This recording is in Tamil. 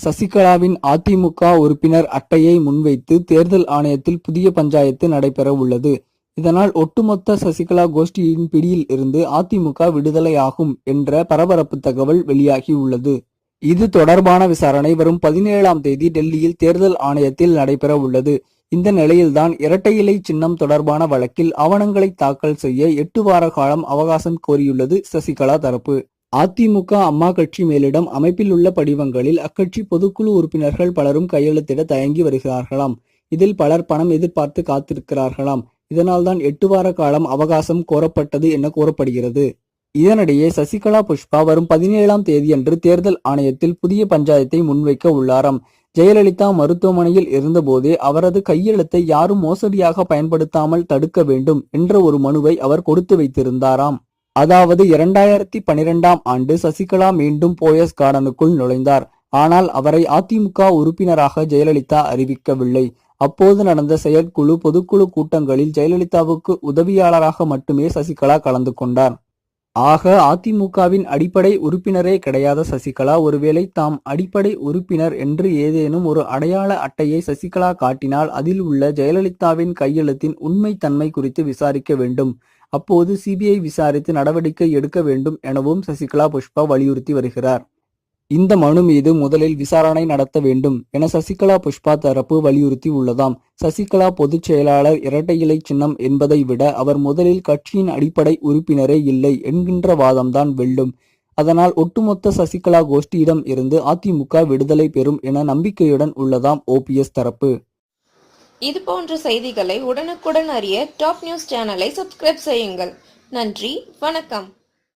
சசிகலாவின் அதிமுக உறுப்பினர் அட்டையை முன்வைத்து தேர்தல் ஆணையத்தில் புதிய பஞ்சாயத்து நடைபெற உள்ளது இதனால் ஒட்டுமொத்த சசிகலா கோஷ்டியின் பிடியில் இருந்து அதிமுக விடுதலையாகும் என்ற பரபரப்பு தகவல் வெளியாகி உள்ளது இது தொடர்பான விசாரணை வரும் பதினேழாம் தேதி டெல்லியில் தேர்தல் ஆணையத்தில் நடைபெற உள்ளது இந்த நிலையில்தான் இரட்டை இலை சின்னம் தொடர்பான வழக்கில் ஆவணங்களை தாக்கல் செய்ய எட்டு வார காலம் அவகாசம் கோரியுள்ளது சசிகலா தரப்பு. அதிமுக அம்மா கட்சி மேலிடம் அமைப்பில் உள்ள படிவங்களில் அக்கட்சி பொதுக்குழு உறுப்பினர்கள் பலரும் கையெழுத்திட தயங்கி வருகிறார்களாம். இதில் பலர் பணம் எதிர்பார்த்து காத்திருக்கிறார்களாம். இதனால்தான் எட்டு வார காலம் அவகாசம் கோரப்பட்டது என கூறப்படுகிறது. இதனிடையே சசிகலா புஷ்பா வரும் பதினேழாம் தேதியன்று தேர்தல் ஆணையத்தில் புதிய பஞ்சாயத்தை முன்வைக்க உள்ளாராம். ஜெயலலிதா மருத்துவமனையில் இருந்தபோதே அவரது கையெழுத்தை யாரும் மோசடியாக பயன்படுத்தாமல் தடுக்க வேண்டும் என்ற ஒரு மனுவை அவர் கொடுத்து வைத்திருந்தாராம். அதாவது இரண்டாயிரத்தி பனிரெண்டாம் ஆண்டு சசிகலா மீண்டும் போயஸ் கார்டனுக்குள் நுழைந்தார். ஆனால் அவரை அதிமுக உறுப்பினராக ஜெயலலிதா அறிவிக்கவில்லை. அப்போது நடந்த செயற்குழு பொதுக்குழு கூட்டங்களில் ஜெயலலிதாவுக்கு உதவியாளராக மட்டுமே சசிகலா கலந்து கொண்டார். ஆக அதிமுகவின் அடிப்படை உறுப்பினரே கிடையாத சசிகலா. ஒருவேளை தாம் அடிப்படை உறுப்பினர் என்று ஏதேனும் ஒரு அடையாள அட்டையை சசிகலா காட்டினால் அதில் உள்ள ஜெயலலிதாவின் கையெழுத்தின் உண்மை தன்மை குறித்து விசாரிக்க வேண்டும். அப்போது சிபிஐ விசாரித்து நடவடிக்கை எடுக்க வேண்டும் எனவும் சசிகலா புஷ்பா வலியுறுத்தி வருகிறார். இந்த மனு மீது முதலில் விசாரணை நடத்த வேண்டும் என சசிகலா புஷ்பா தரப்பு வலியுறுத்தி உள்ளதாம். சசிகலா பொதுச் செயலாளர் இரட்டை இலை சின்னம் என்பதை விட அவர் முதலில் கட்சியின் அடிப்படை உறுப்பினரே இல்லை என்கின்ற வாதம்தான் வெல்லும். அதனால் ஒட்டுமொத்த சசிகலா கோஷ்டியிடம் இருந்து அதிமுக விடுதலை பெறும் என நம்பிக்கையுடன் உள்ளதாம் ஓபிஎஸ் தரப்பு. இது போன்ற செய்திகளை உடனுக்குடன் அறிய டாப் நியூஸ் சேனலை சப்ஸ்கிரைப் செய்யுங்கள். நன்றி வணக்கம்.